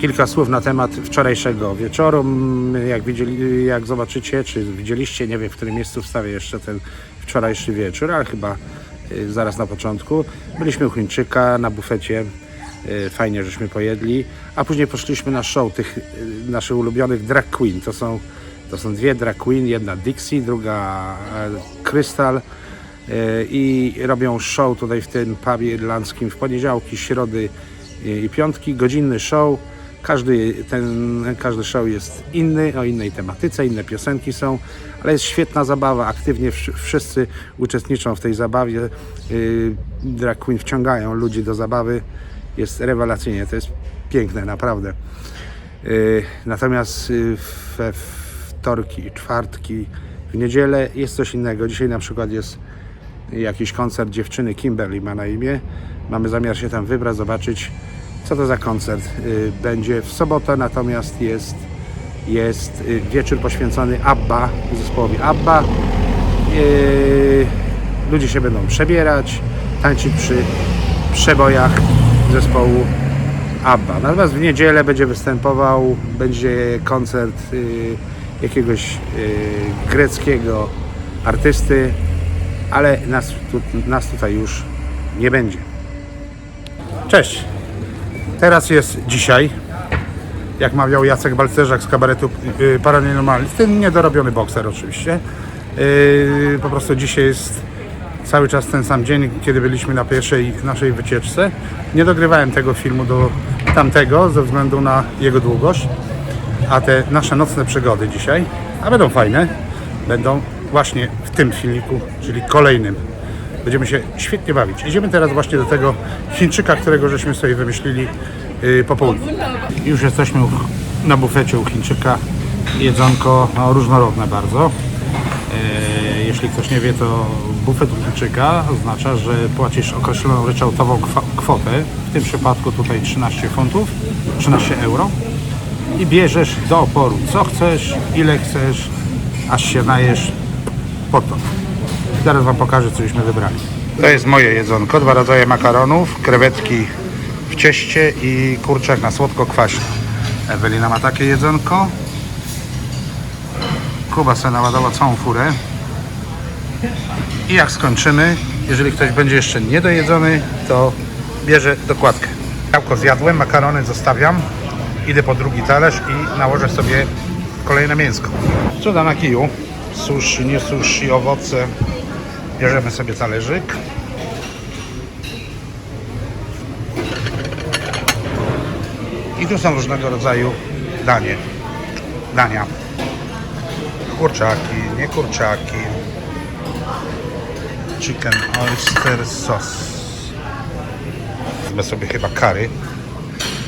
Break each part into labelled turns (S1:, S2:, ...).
S1: Kilka słów na temat wczorajszego wieczoru. Mm, Jak, widzieli, jak zobaczycie, czy widzieliście, nie wiem w którym miejscu wstawię jeszcze ten wczorajszy wieczór, ale chyba y, zaraz na początku. Byliśmy u Chińczyka na bufecie. y, Fajnie, żeśmy pojedli. A później poszliśmy na show tych y, naszych ulubionych drag queen. To są, to są dwie drag queen, jedna Dixie, druga e, Crystal. Y, I robią show tutaj w tym pubie irlandzkim w poniedziałki, środy i piątki, godzinny show. Każdy, ten, każdy show jest inny, o innej tematyce, inne piosenki są, ale jest świetna zabawa, aktywnie wsz- wszyscy uczestniczą w tej zabawie. Yy, Drag Queen wciągają ludzi do zabawy, jest rewelacyjnie, to jest piękne, naprawdę. Yy, Natomiast yy, we wtorki, czwartki, w niedzielę jest coś innego. Dzisiaj na przykład jest jakiś koncert dziewczyny Kimberly ma na imię. Mamy zamiar się tam wybrać, zobaczyć co to za koncert y, będzie w sobotę, natomiast jest, jest y, wieczór poświęcony ABBA, zespołowi ABBA. Y, Ludzie się będą przebierać, tańczyć przy przebojach zespołu ABBA. Natomiast w niedzielę będzie występował, będzie koncert jakiegoś greckiego artysty, ale nas, tu, nas tutaj już nie będzie. Cześć! Teraz jest dzisiaj, jak mawiał Jacek Balcerzak z kabaretu yy, Paranormalny, ten niedorobiony bokser oczywiście. Yy, po prostu dzisiaj jest cały czas ten sam dzień, kiedy byliśmy na pierwszej naszej wycieczce. Nie dogrywałem tego filmu do tamtego ze względu na jego długość, a te nasze nocne przygody dzisiaj, a będą fajne, będą właśnie w tym filmiku, czyli kolejnym. Będziemy się świetnie bawić. Idziemy teraz właśnie do tego Chińczyka, którego żeśmy sobie wymyślili yy, po południu. Już jesteśmy na bufecie u Chińczyka. Jedzonko no, różnorodne bardzo. E, Jeśli ktoś nie wie, to bufet u Chińczyka oznacza, że płacisz określoną ryczałtową kwotę, w tym przypadku tutaj 13 funtów, 13 euro i bierzesz do oporu co chcesz, ile chcesz, aż się najesz po to. Zaraz Wam pokażę, co żeśmy wybrali. To jest moje jedzonko, dwa rodzaje makaronów, krewetki w cieście i kurczak na słodko-kwaśny. Ewelina ma takie jedzonko. Kuba sobie naładował całą furę. I jak skończymy, jeżeli ktoś będzie jeszcze niedojedzony, to bierze dokładkę. Jałko zjadłem, makarony zostawiam. Idę po drugi talerz i nałożę sobie kolejne mięsko. Co da na kiju? Sushi, nie sushi, owoce. Bierzemy sobie talerzyk. I tu są różnego rodzaju danie. Dania. Kurczaki, nie kurczaki. Chicken oyster sauce. Wezmę sobie chyba kary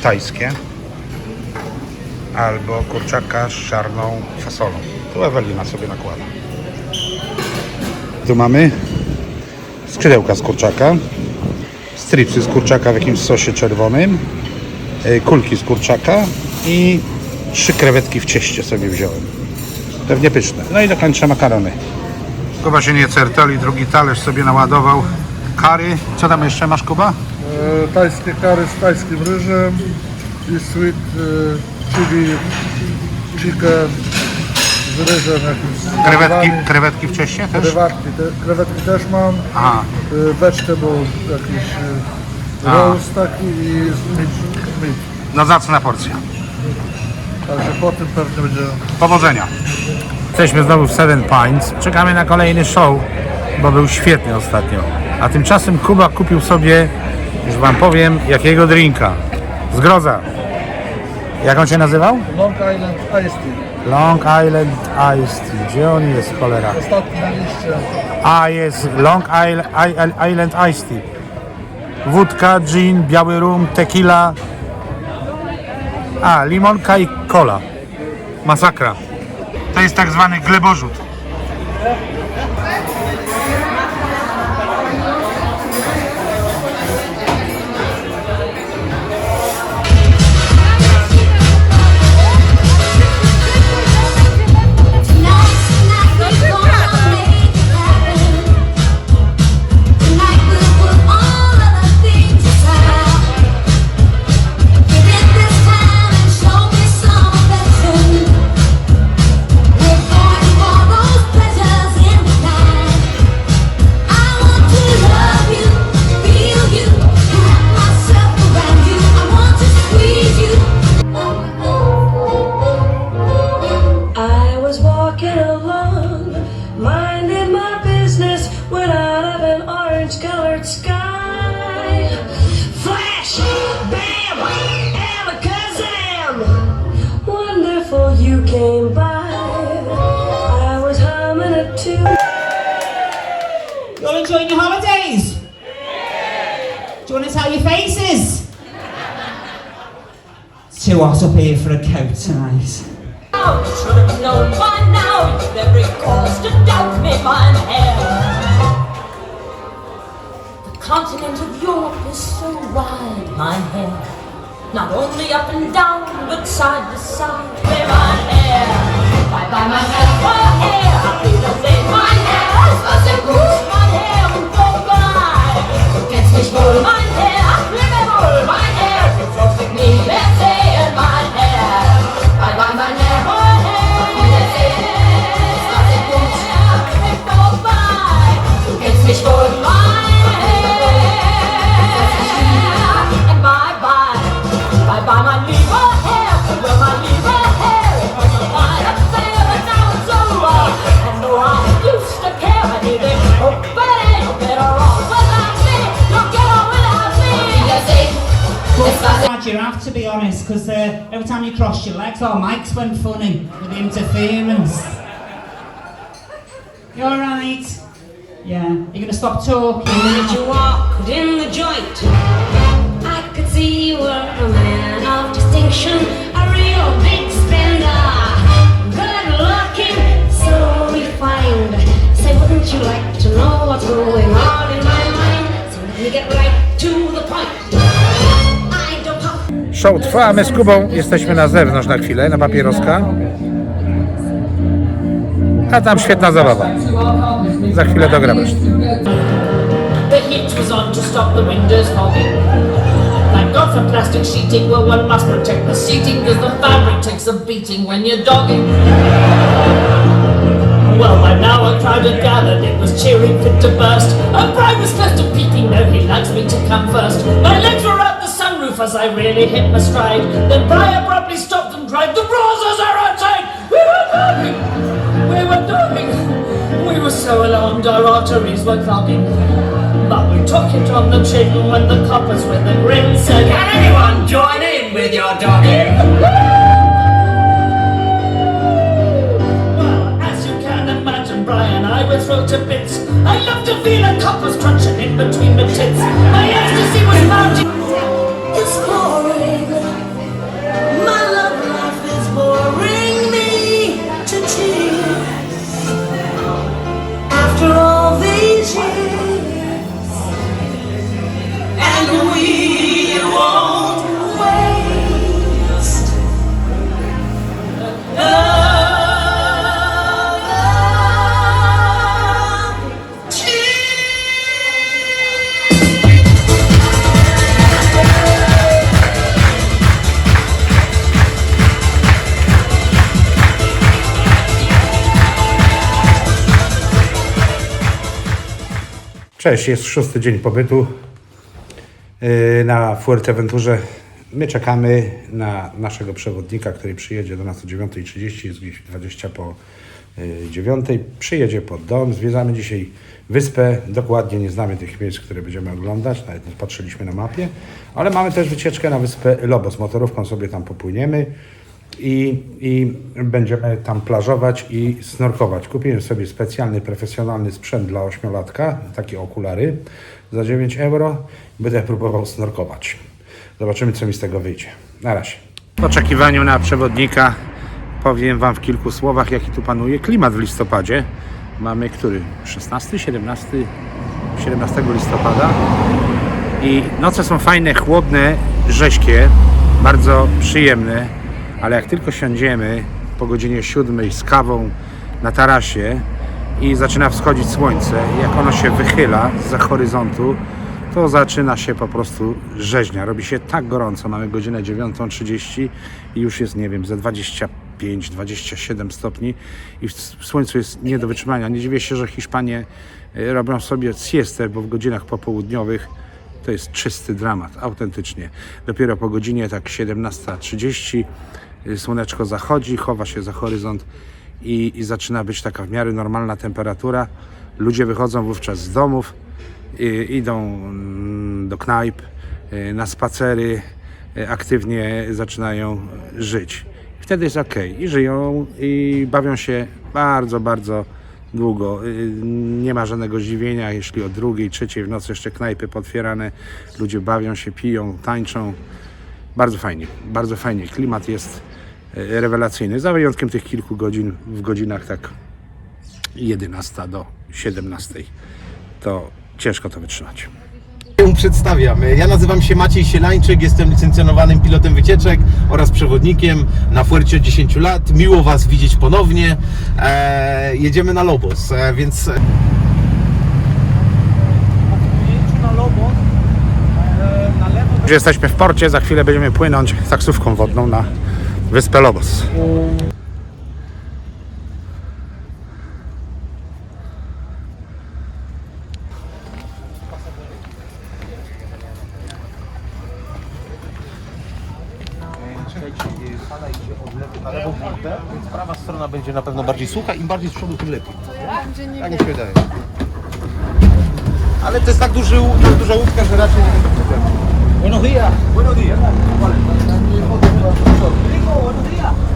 S1: tajskie. Albo kurczaka z czarną fasolą. Tu Ewelina sobie nakłada. Tu mamy skrzydełka z kurczaka, stripsy z kurczaka w jakimś sosie czerwonym, e, kulki z kurczaka i trzy krewetki w cieście sobie wziąłem. Pewnie pyszne. No i dokończę makarony. Kuba się nie certoli, drugi talerz sobie naładował kary. Co tam jeszcze masz, Kuba?
S2: E, tajskie kary z tajskim ryżem i sweet e, chili chicken z ryżem jakimś. z
S1: Krewetki, krewetki w cieście też?
S2: Krewetki, te, krewetki też mam.
S1: Aha.
S2: E, vegetable jakiś e,
S1: A.
S2: roast taki i z meat, meat.
S1: No zacna porcja.
S2: Także po tym pewnie będzie
S1: Powodzenia. Jesteśmy znowu w Seven Pines. Czekamy na kolejny show, bo był świetny ostatnio. A tymczasem Kuba kupił sobie, już wam powiem, jakiego drinka. Zgroza. Jak on się nazywał?
S2: Long Island Iced Tea.
S1: Long Island Iced Tea. Gdzie on jest, cholera?
S2: Ostatni na liście.
S1: A, jest Long Island, Island Iced Tea. Wódka, gin, biały rum, tequila. A, limonka i cola. Masakra. To jest tak zwany gleborzut.
S3: Orange-colored sky. Flash, bam, alakazam. Wonderful, you came by. I was humming a tune.
S4: You all enjoying your holidays? Do you want to tell your faces? It's too hot up here for a coat tonight.
S5: Should have known by now. You'd every cause to doubt me, mine hair. Continent of Europe is so wide, mine hair. Not only up and down, but side to side, me, mine hair. Bye bye, my hair, my hair. I feel the same. Was mein Herr, und wohl, mein Herr,
S4: Our mics went funny with the interference. You alright? Yeah.
S3: You're going to stop talking?
S1: Show trwa, a my z Kubą jesteśmy na zewnątrz na chwilę, na papieroska. A tam świetna zabawa. Za chwilę dogram resztę.
S5: The heat was on to stop the windows fogging. Thank God for plastic sheeting, well one must protect the seating because the fabric takes a beating when you're dogging. Well, by now a crowd had gathered, it was cheering fit to burst. And Brian was close to peeking, no, he likes me to come first. My legs were as I really hit my stride. Then Brian abruptly stopped and cried, The browsers are outside! We were dogging! We were dogging! We were so alarmed our arteries were clogging. But we took it on the chin when the coppers with a grin said, Can anyone join in with your dogging? Well, as you can imagine, Brian, I was thrown to bits. I love to feel a copper's crunching in between the tits. My ecstasy was mounting.
S1: Cześć, jest szósty dzień pobytu yy, na Fuerteventurze. My czekamy na naszego przewodnika, który przyjedzie do nas o 9.30, jest gdzieś 20 po yy, 9. Przyjedzie pod dom, zwiedzamy dzisiaj wyspę. Dokładnie nie znamy tych miejsc, które będziemy oglądać, nawet nie patrzyliśmy na mapie, ale mamy też wycieczkę na wyspę Lobos. Motorówką sobie tam popłyniemy i, i będziemy tam plażować i snorkować. Kupiłem sobie specjalny, profesjonalny sprzęt dla ośmiolatka, takie okulary za 9 euro. Będę próbował snorkować. Zobaczymy, co mi z tego wyjdzie. Na razie. W oczekiwaniu na przewodnika powiem Wam w kilku słowach, jaki tu panuje klimat w listopadzie. Mamy który? 16, 17, 17 listopada. I noce są fajne, chłodne, rześkie, bardzo przyjemne, ale jak tylko siądziemy po godzinie 7 z kawą na tarasie i zaczyna wschodzić słońce, jak ono się wychyla za horyzontu, to zaczyna się po prostu rzeźnia. Robi się tak gorąco, mamy godzinę 9.30 i już jest, nie wiem, ze 25-27 stopni i w słońcu jest nie do wytrzymania. Nie dziwię się, że Hiszpanie e, robią sobie siestę, bo w godzinach popołudniowych to jest czysty dramat, autentycznie. Dopiero po godzinie tak 17.30 y, słoneczko zachodzi, chowa się za horyzont i, i zaczyna być taka w miarę normalna temperatura. Ludzie wychodzą wówczas z domów y, idą mm, do knajp, y, na spacery, y, aktywnie zaczynają żyć. Wtedy jest ok. I żyją, i bawią się bardzo, bardzo długo. Nie ma żadnego zdziwienia, jeśli o drugiej, trzeciej w nocy jeszcze knajpy potwierane, ludzie bawią się, piją, tańczą. Bardzo fajnie, bardzo fajnie. Klimat jest rewelacyjny, za wyjątkiem tych kilku godzin w godzinach tak 11 do 17. To ciężko to wytrzymać.
S6: przedstawiam. Ja nazywam się Maciej Sielańczyk, jestem licencjonowanym pilotem wycieczek oraz przewodnikiem na Fuercie od 10 lat. Miło Was widzieć ponownie. E, jedziemy na Lobos, e, więc
S1: Już jesteśmy w porcie, za chwilę będziemy płynąć taksówką wodną na wyspę Lobos.
S6: fala idzie na lewą burtę, więc prawa strona będzie na pewno bardziej sucha. Im bardziej z przodu, tym lepiej. Tak mi się wydaje. Ale to jest tak, duży, tak duża łódka, że raczej nie będzie problemu. Buenos días. Buenos días. Gringo, buenos días.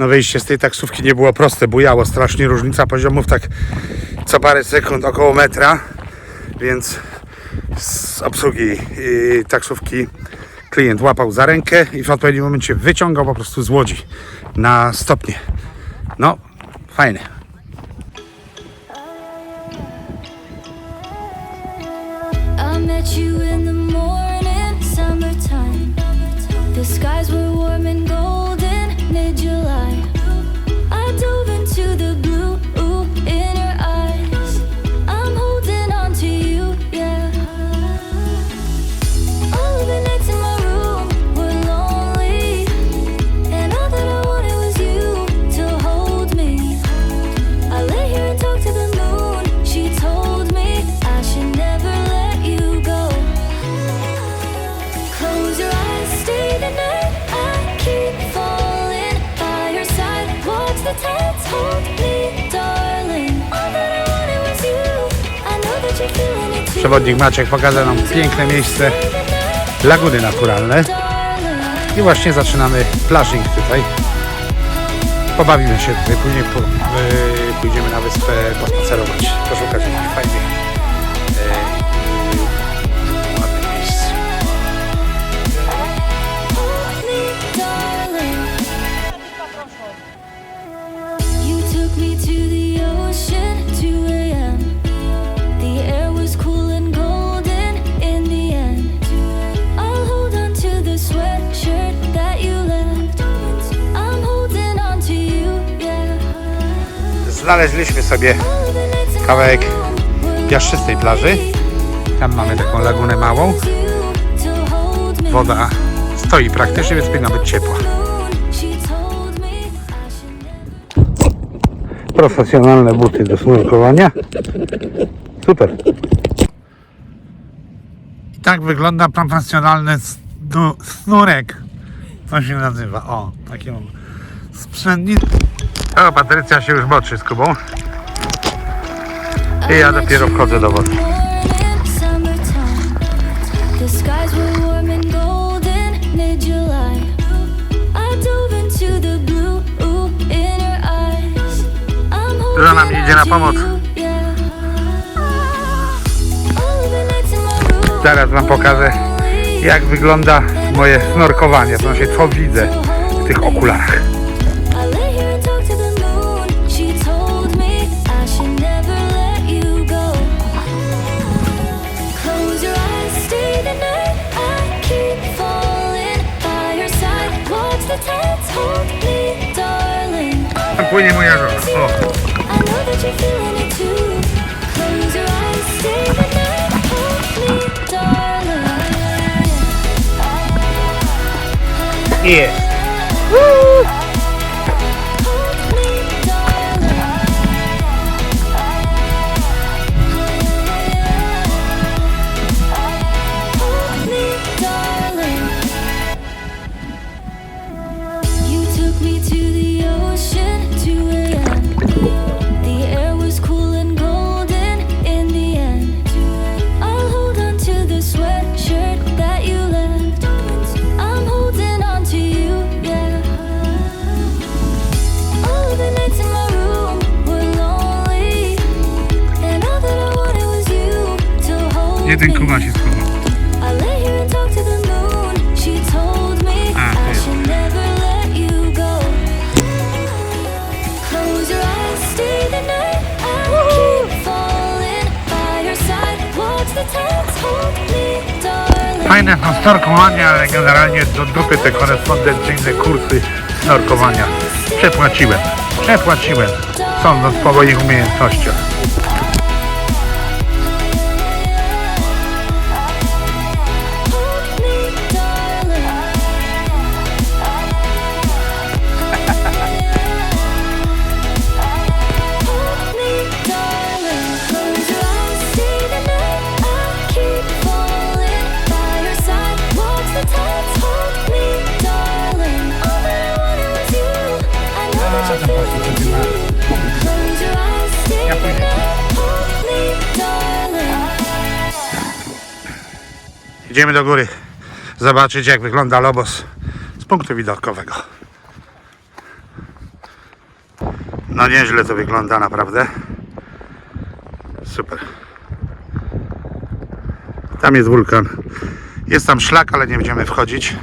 S1: No wyjście z tej taksówki nie było proste, bujało strasznie różnica poziomów tak co parę sekund, około metra, więc z obsługi yy, taksówki klient łapał za rękę i w odpowiednim momencie wyciągał po prostu z łodzi na stopnie. No, fajne.
S7: The skies were
S1: Przewodnik Maciek pokazał nam piękne miejsce, laguny naturalne i właśnie zaczynamy plażing tutaj. Pobawimy się tutaj, później po, yy, pójdziemy na wyspę pospacerować, poszukać jakichś fajnych Znaleźliśmy sobie Kawałek piaszczystej plaży. Tam mamy taką lagunę małą. Woda stoi praktycznie, więc powinna być ciepła. Profesjonalne buty do snorkowania. Super. I tak wygląda profesjonalne no, snurek. To się nazywa. O, taki mam sprzętnik. O, Patrycja się już moczy z Kubą. I ja dopiero wchodzę do wody.
S7: Morning, summertime. The skies were warm and golden, mid-July. I dove into the blue in her eyes. I'm
S1: Żona mi
S7: holding
S1: idzie na pomoc. Zaraz wam pokażę, jak wygląda moje snorkowanie. To znaczy, co widzę w tych okularach.
S7: 我已经摸下手了，好。耶。Tides hold me, darling.
S1: Fajne są snorkowanie, ale generalnie do dupy te korespondencyjne kursy snorkowania. Przepłaciłem. Przepłaciłem. Sądząc po moich umiejętnościach. Idziemy do góry zobaczyć jak wygląda Lobos z punktu widokowego. No nieźle to wygląda naprawdę. Super. Tam jest wulkan. Jest tam szlak, ale nie będziemy wchodzić.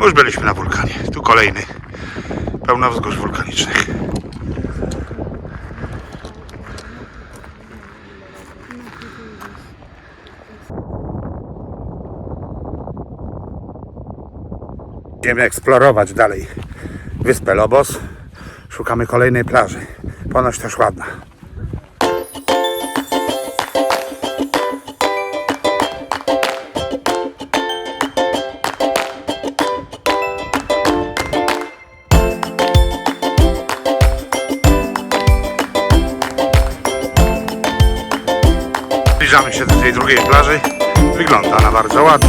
S1: Już byliśmy na wulkanie. Tu kolejny. Pełno wzgórz wulkanicznych. Idziemy eksplorować dalej wyspę Lobos. Szukamy kolejnej plaży. Ponoć też ładna. Zbliżamy się do tej drugiej plaży. Wygląda ona bardzo ładnie.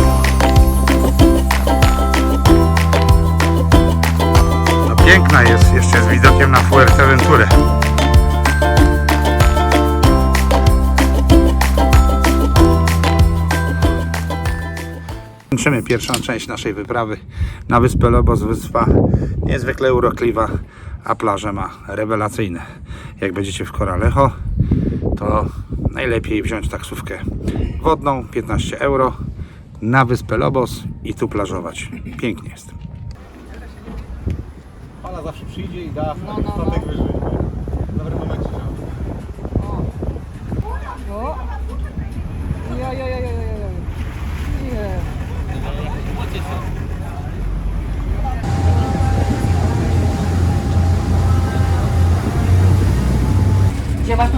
S1: Piękna jest, jeszcze z widokiem na Fuerteventurę. Kończymy pierwszą część naszej wyprawy na wyspę Lobos. Wyspa niezwykle urokliwa, a plaże ma rewelacyjne. Jak będziecie w Coralejo, to najlepiej wziąć taksówkę wodną 15 euro na wyspę Lobos i tu plażować. Pięknie jest.
S6: Fala zawsze przyjdzie i da statek wyżej. W dobrym momencie.
S8: Ja, ja, ja, ja, ja, ja.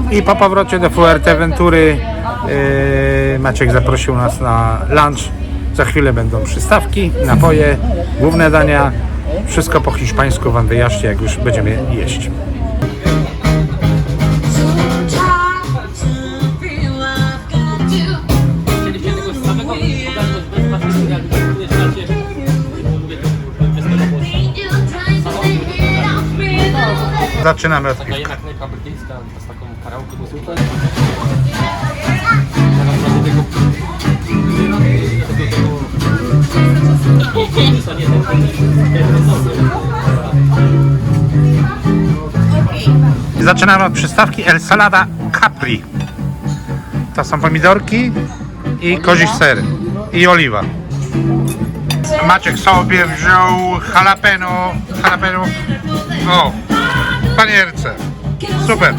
S8: Nie.
S1: I po powrocie do Fuerteventury yy, Maciek zaprosił nas na lunch. Za chwilę będą przystawki, napoje, główne dania. Wszystko po hiszpańsku Wam wyjaśnię, jak już będziemy jeść. Zaczynamy od piwka. Zaczynamy od przystawki El Salada Capri. To są pomidorki i koziś ser i oliwa. Maciek sobie wziął jalapeno, jalapeno, o, w panierce. Super.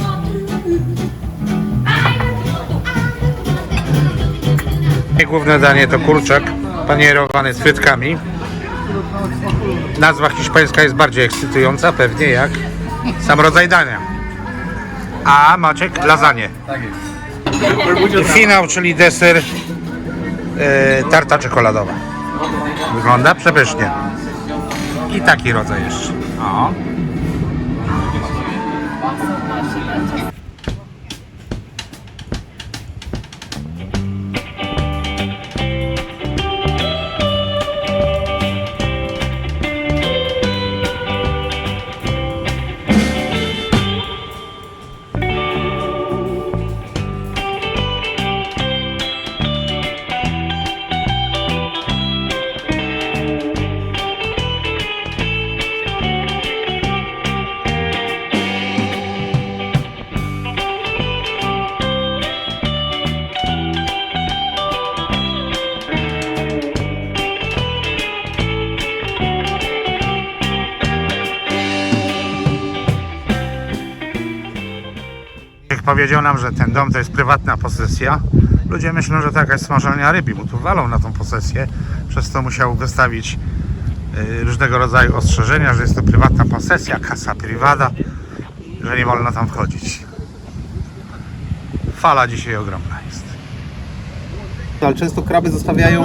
S1: Główne danie to kurczak panierowany z frytkami. Nazwa hiszpańska jest bardziej ekscytująca, pewnie jak sam rodzaj dania. A Maciek lasagne. Finał, czyli deser e, tarta czekoladowa. Wygląda przepysznie. I taki rodzaj jeszcze. O. powiedział nam, że ten dom to jest prywatna posesja, ludzie myślą, że to jakaś smażalnia ryb i mu tu walą na tą posesję, przez to musiał wystawić y, różnego rodzaju ostrzeżenia, że jest to prywatna posesja, casa privada, że nie wolno tam wchodzić. Fala dzisiaj ogromna jest.
S6: Ale często kraby zostawiają,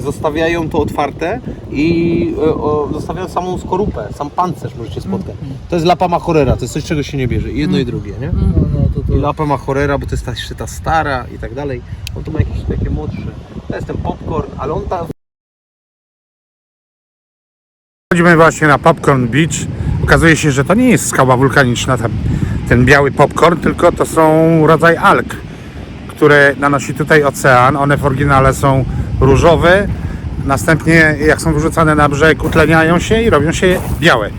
S6: zostawiają to otwarte i e, o, zostawiają samą skorupę, sam pancerz możecie spotkać. To jest lapa machorera, to jest coś czego się nie bierze. I jedno i drugie, nie? I lapa machorera, bo to jest ta, jeszcze ta stara i tak dalej. On to ma jakieś takie młodsze. To jest ten popcorn, ale on ta
S1: Chodzimy właśnie na Popcorn Beach. Okazuje się, że to nie jest skała wulkaniczna, ta, ten biały popcorn, tylko to są rodzaj alg, które nanosi tutaj ocean. One w oryginale są różowe. Następnie, jak są wyrzucane na brzeg, utleniają się i robią się białe.